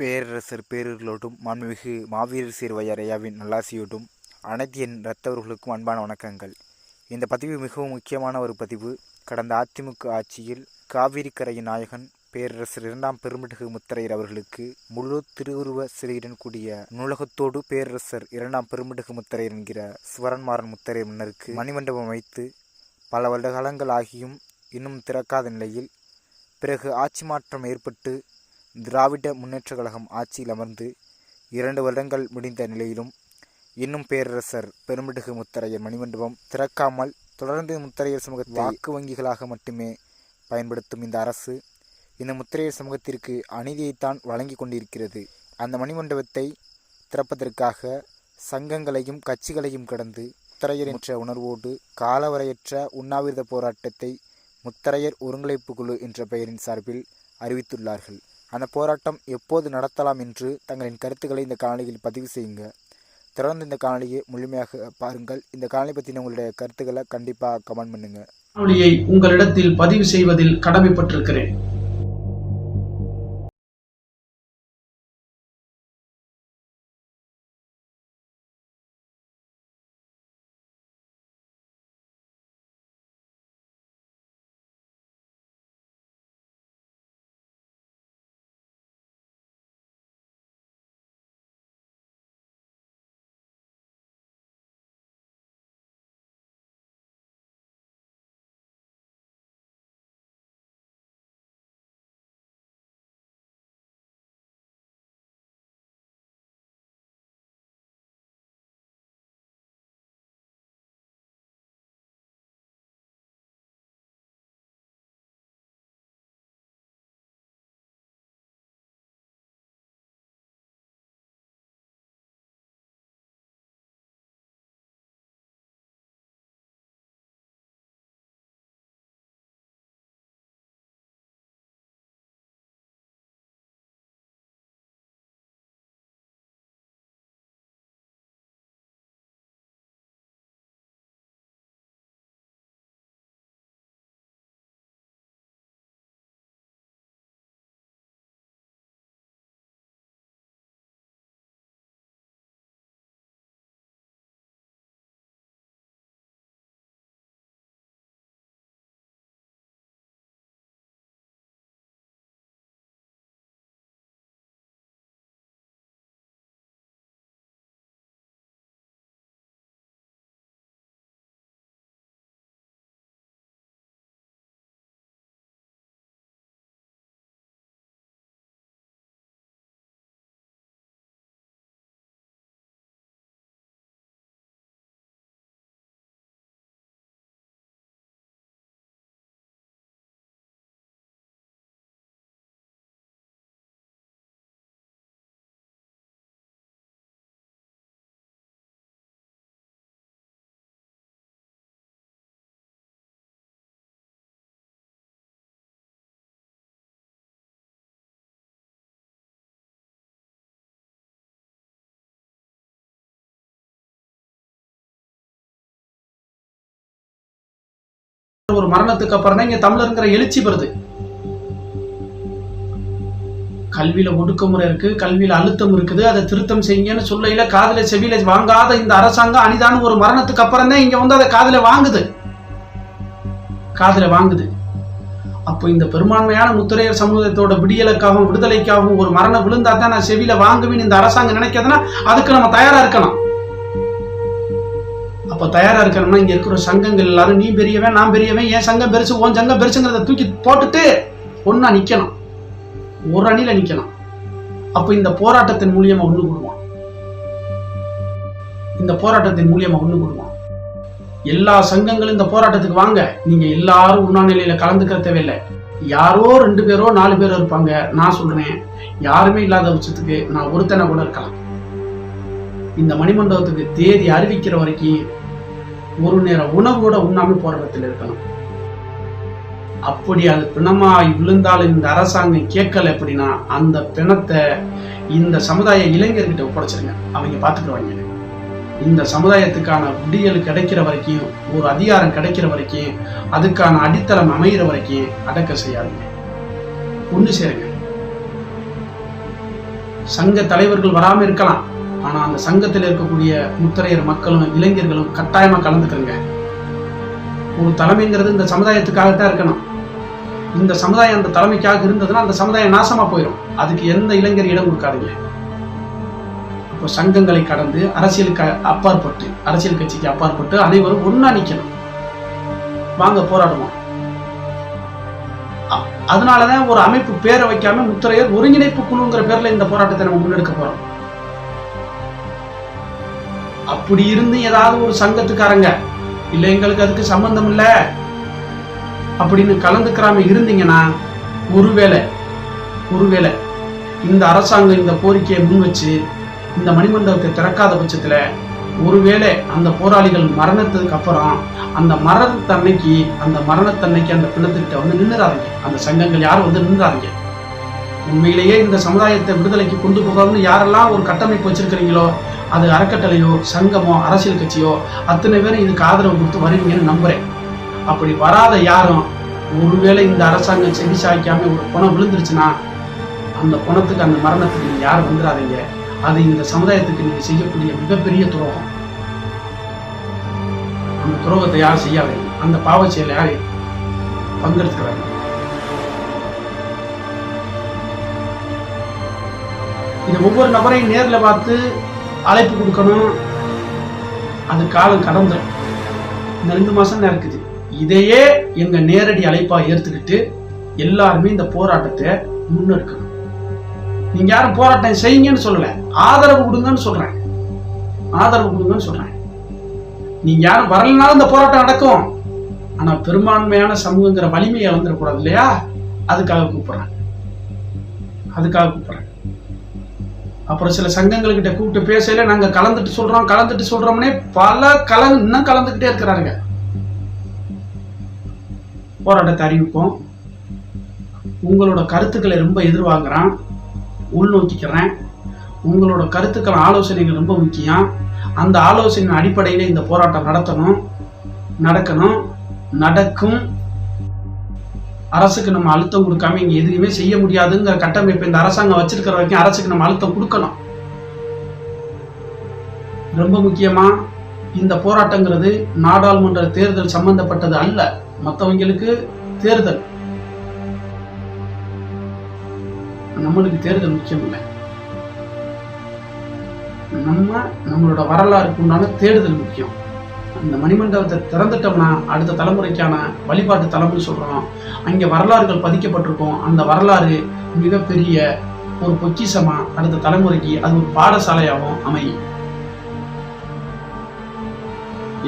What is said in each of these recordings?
பேரரசர் பேரர்களோடும் மாண்புமிகு மாவீரர் சீர்வையார் ஐயாவின் நல்லாசியோடும் அனைத்து என் இரத்தவர்களுக்கும் அன்பான வணக்கங்கள். இந்த பதிவு மிகவும் முக்கியமான ஒரு பதிவு. கடந்த அதிமுக ஆட்சியில் காவிரி கரையின் நாயகன் பேரரசர் இரண்டாம் பெருமிடுகு முத்திரையர் அவர்களுக்கு முழு திருவுருவ சிலையுடன் கூடிய நூலகத்தோடு பேரரசர் இரண்டாம் பெருமிடுகு முத்திரையர் என்கிற சுவரன்மாறன் முத்தரையர் மன்னருக்கு மணிமண்டபம் வைத்து பல வருட காலங்கள் ஆகியும் இன்னும் திறக்காத நிலையில் பிறகு ஆட்சி மாற்றம் ஏற்பட்டு திராவிட முன்னேற்றக் கழகம் ஆட்சியில் அமர்ந்து இரண்டு வருடங்கள் முடிந்த நிலையிலும் இன்னும் பேரரசர் பெருமிடுகு முத்தரையர் மணிமண்டபம் திறக்காமல் தொடர்ந்து முத்தரையர் சமூகத்தை வாக்கு வங்கிகளாக மட்டுமே பயன்படுத்தும் இந்த அரசு இந்த முத்திரையர் சமூகத்திற்கு அநீதியைத்தான் வழங்கி கொண்டிருக்கிறது. அந்த மணிமண்டபத்தை திறப்பதற்காக சங்கங்களையும் கட்சிகளையும் கடந்து முத்தரையர் என்ற உணர்வோடு காலவரையற்ற உண்ணாவிரத போராட்டத்தை முத்தரையர் ஒருங்கிணைப்பு குழு என்ற பெயரின் சார்பில் அறிவித்துள்ளார்கள். அந்த போராட்டம் எப்போது நடத்தலாம் என்று தங்களின் கருத்துக்களை இந்த காணொலியில் பதிவு செய்யுங்க. தொடர்ந்து இந்த காணொலியை முழுமையாக பாருங்கள். இந்த காணொலி பற்றின உங்களுடைய கருத்துக்களை கண்டிப்பாக கமெண்ட் பண்ணுங்கள் காணொலியை உங்களிடத்தில் பதிவு செய்வதில் கடமைப்பட்டிருக்கிறேன். மரணத்துக்கு அப்புறம் தான் இங்க தமிழருங்கிற எழுச்சி வருது. கல்வியில ஒடுக்குமுறை இருக்கு கல்வியில அழுத்தம் இருக்குது அதை திருத்தம் செய்யுங்கன்னு சொல்லையில காதுல செவியில வாங்காத இந்த அரசாங்கம் அனிதான ஒரு மரணத்துக்கு அப்புறம் தான் இங்க வந்து அதை காதுல வாங்குது. காதுல வாங்குது. அப்போ இந்த பெரும்பான்மையான முத்திரையர் சமூகத்தோட விடியலுக்காகவும் விடுதலைக்காகவும் ஒரு மரணம் விழுந்தா தான் நான் செவியில வாங்குவேன்னு இந்த அரசாங்கம் நினைக்கிறதுனா அதுக்கு நம்ம தயாரா இருக்கணும் அப்போ தயாராக இருக்கணும்னா இங்கே இருக்கிற சங்கங்கள் எல்லாரும் நீ பெரியவன் நான் பெரியவன் என் சங்கம் பெருசு உன் சங்கம் பெருசுங்கிறத தூக்கி போட்டுட்டு ஒன்றா நிற்கணும் ஒரு அணியில் நிற்கணும் அப்போ இந்த போராட்டத்தின் மூலியமாக ஒன்று கூடுவான். இந்த போராட்டத்தின் மூலியமாக ஒன்று கூடுவான். எல்லா சங்கங்களும் இந்த போராட்டத்துக்கு வாங்க. நீங்கள் எல்லாரும் உண்ணா நிலையில் கலந்துக்க தேவையில்லை. யாரோ ரெண்டு பேரோ நாலு பேரோ இருப்பாங்க. நான் சொல்றேன் யாருமே இல்லாத பட்சத்துக்கு நான் ஒருத்தனை கூட இருக்கலாம். இந்த மணிமண்டபத்துக்கு தேதி அறிவிக்கிற வரைக்கும் ஒரு நேரம் உணவு கூட உண்ணாமல் போராட்டத்தில் இருக்கணும். அப்படி அது பிணமாய் விழுந்தாலும் இந்த அரசாங்கம் கேட்கல அப்படின்னா அந்த பிணத்தை இந்த சமுதாய இளைஞர்கிட்ட ஒப்படைச்சிருங்க. அவங்க பார்த்துக்குவாங்க இந்த சமுதாயத்துக்கான விடியல் கிடைக்கிற வரைக்கும் ஒரு அதிகாரம் கிடைக்கிற வரைக்கும் அதுக்கான அடித்தளம் அமைகிற வரைக்கும் அடக்க செய்யாதுங்க. ஒன்று சேருங்க. சங்க தலைவர்கள் வராம இருக்கலாம். ஆனா அந்த சங்கத்தில் இருக்கக்கூடிய முத்திரையர் மக்களும் இளைஞர்களும் கட்டாயமா கலந்துக்கிறங்க ஒரு தலைமைங்கிறது இந்த சமுதாயத்துக்காகத்தான் இருக்கணும். இந்த சமுதாயம் அந்த தலைமைக்காக இருந்ததுன்னா அந்த சமுதாயம் நாசமா போயிடும் அதுக்கு எந்த இளைஞர் இடம் கொடுக்காதீங்க. இப்போ சங்கங்களை கடந்து அரசியலுக்கு அப்பாற்பட்டு அரசியல் கட்சிக்கு அப்பாற்பட்டு அனைவரும் ஒண்ணா நிக்கணும். வாங்க போராடுவோம். அதனாலதான் ஒரு அமைப்பு பேரை வைக்காம முத்திரையர் ஒருங்கிணைப்பு குழுங்கிற பேர்ல இந்த போராட்டத்தை நம்ம முன்னெடுக்க போறோம். அப்படி இருந்து ஏதாவது ஒரு சங்கத்துக்காரங்க இல்ல எங்களுக்கு அதுக்கு சம்பந்தம் இல்ல. அப்படின்னு கலந்துக்கிறாம இருந்தீங்கன்னா ஒருவேளை ஒருவேளை இந்த அரசாங்கம் இந்த கோரிக்கையை முன் வச்சு இந்த மணிமண்டபத்தை திறக்காத பட்சத்துல ஒருவேளை அந்த போராளிகள் மரணத்துக்கு அப்புறம் அந்த மரணத்தன்னைக்கு அந்த மரணத்தன்னைக்கு அந்த பிணத்துக்கிட்ட வந்து நின்றுறாதீங்க அந்த சங்கங்கள் யாரும் வந்து நின்றாதீங்க. உண்மையிலேயே இந்த சமுதாயத்தை விடுதலைக்கு கொண்டு போகணும்னு யாரெல்லாம் ஒரு கட்டமைப்பு வச்சிருக்கிறீங்களோ அது அறக்கட்டளையோ சங்கமோ அரசியல் கட்சியோ அத்தனை பேரும் இதுக்கு ஆதரவு கொடுத்து வருவீங்கன்னு நம்புறேன். அப்படி வராத யாரும் ஒருவேளை இந்த அரசாங்கம் செவி சாய்க்காம ஒரு பணம் விழுந்துருச்சுன்னா அந்த பணத்துக்கு அந்த மரணத்துக்கு நீங்க யாரும் வந்துடாதீங்க அது இந்த சமுதாயத்துக்கு நீங்க செய்யக்கூடிய மிகப்பெரிய துரோகம். அந்த துரோகத்தை யாரும் செய்யாதீங்க. அந்த பாவ செயலை யாரும் பங்கெடுத்துக்கிறாங்க? இந்த ஒவ்வொரு நபரையும் நேர்ல பார்த்து அழைப்பு கொடுக்கணும். அது காலம் கடந்த இந்த ரெண்டு மாசம் தான் இருக்குது. இதையே எங்க நேரடி அழைப்பா ஏற்றுக்கிட்டு எல்லாருமே இந்த போராட்டத்தை முன்னெடுக்கணும். நீங்க யாரும் போராட்டம் செய்யுங்கன்னு சொல்லல. ஆதரவு கொடுங்கன்னு சொல்றேன். ஆதரவு கொடுங்கன்னு சொல்றேன். நீங்க யாரும் வரலனாலும் இந்த போராட்டம் நடக்கும். ஆனா பெரும்பான்மையான சமூகங்கிற வலிமையை இழந்துடக்கூடாது இல்லையா? அதுக்காக கூப்பிடுறேன். அதுக்காக கூப்பிடுறேன். அப்புறம் சில சங்கங்கள்கிட்ட கூப்பிட்டு பேசல நாங்க கலந்துட்டு சொல்றோம் கலந்துட்டு சொல்றோம்னே பல கல இன்னும் கலந்துக்கிட்டே இருக்கிறாருங்க. போராட்டத்தை அறிவிப்போம். உங்களோட கருத்துக்களை ரொம்ப எதிர்வாங்குறான் உள்நோக்கிக்கிறேன். உங்களோட கருத்துக்கள் ஆலோசனைகள் ரொம்ப முக்கியம். அந்த ஆலோசனை அடிப்படையில் இந்த போராட்டம் நடத்தணும் நடக்கணும் நடக்கும். அரசுக்கு நம்ம அழுத்தம் கொடுக்காம இங்க எதுவுமே செய்ய முடியாதுங்கிற கட்டமைப்பு இந்த அரசாங்கம் வச்சிருக்கிற வரைக்கும் அரசுக்கு நம்ம அழுத்தம் கொடுக்கணும். ரொம்ப முக்கியமா இந்த போராட்டங்கிறது நாடாளுமன்ற தேர்தல் சம்பந்தப்பட்டது அல்ல. மற்றவங்களுக்கு தேர்தல். நம்மளுக்கு தேர்தல் முக்கியம் இல்லை. நம்ம நம்மளோட வரலாறுக்கு உண்டான தேடுதல் முக்கியம். இந்த மணிமண்டபத்தை திறந்துட்டோம்னா அடுத்த தலைமுறைக்கான வழிபாட்டு தலைமுறை சொல்கிறோம் அங்கே வரலாறுகள் பதிக்கப்பட்டிருக்கும். அந்த வரலாறு மிகப்பெரிய ஒரு பொக்கிசமாக அடுத்த தலைமுறைக்கு அது ஒரு பாடசாலையாகவும் அமையும்.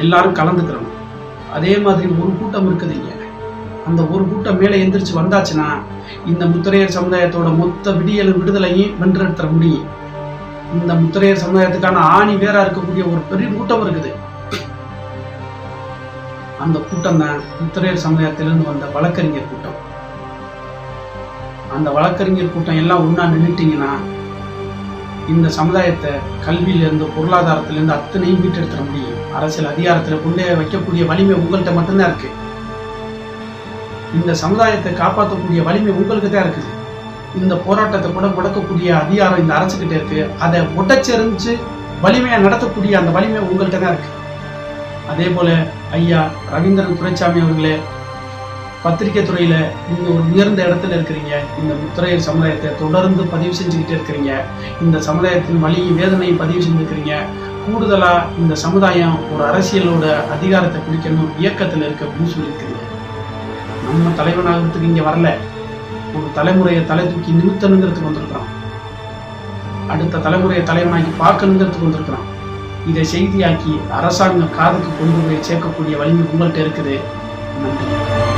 எல்லாரும் கலந்துக்கிறோம். அதே மாதிரி ஒரு கூட்டம் இருக்குது இங்கே. அந்த ஒரு கூட்டம் மேலே எந்திரிச்சு வந்தாச்சுன்னா இந்த முத்திரையர் சமுதாயத்தோட மொத்த விடியலும் விடுதலையும் வென்றெடுத்துற முடியும். இந்த முத்திரையர் சமுதாயத்துக்கான ஆணி வேற இருக்கக்கூடிய ஒரு பெரிய கூட்டம் இருக்குது. அந்த கூட்டம் தான் முத்திரையர் சமுதாயத்திலிருந்து வந்த வழக்கறிஞர் கூட்டம். அந்த வழக்கறிஞர் கூட்டம் எல்லாம் ஒன்றா நின்றுட்டீங்கன்னா இந்த சமுதாயத்தை கல்வியிலிருந்து பொருளாதாரத்திலிருந்து அத்தனையும் மீட்டெடுத்துட முடியும். அரசியல் அதிகாரத்தில் கொண்டே வைக்கக்கூடிய வலிமை உங்கள்கிட்ட மட்டும்தான் இருக்கு. இந்த சமுதாயத்தை காப்பாற்றக்கூடிய வலிமை உங்களுக்கு தான் இருக்குது. இந்த போராட்டத்தை கூட முடக்கக்கூடிய அதிகாரம் இந்த அரசுக்கிட்ட இருக்கு. அதை உடைச்செறிஞ்சு வலிமையாக நடத்தக்கூடிய அந்த வலிமை உங்கள்கிட்ட தான் இருக்கு. அதே போல ஐயா ரவீந்திரன் துரைசாமி அவர்களே பத்திரிகை துறையில நீங்க ஒரு உயர்ந்த இடத்துல இருக்கிறீங்க. இந்த முத்திரையர் சமுதாயத்தை தொடர்ந்து பதிவு செஞ்சுக்கிட்டே இருக்கிறீங்க. இந்த சமுதாயத்தின் வலியும் வேதனையும் பதிவு செஞ்சுருக்கிறீங்க கூடுதலா இந்த சமுதாயம் ஒரு அரசியலோட அதிகாரத்தை பிடிக்கணும் இயக்கத்துல இருக்கு அப்படின்னு சொல்லியிருக்கிறீங்க நம்ம தலைவனாகிறதுக்கு இங்க வரல. ஒரு தலைமுறையை தலை தூக்கி நிமித்தணுங்கிறதுக்கு வந்திருக்கிறோம். அடுத்த தலைமுறையை தலைவனாக்கி பார்க்கணுங்கிறதுக்கு வந்திருக்கிறான் இதை செய்தியாக்கி அரசாங்கம் காதுக்கு கொண்டு போய் சேர்க்கக்கூடிய வலிமை உங்கள்கிட்ட இருக்குது. நன்றி.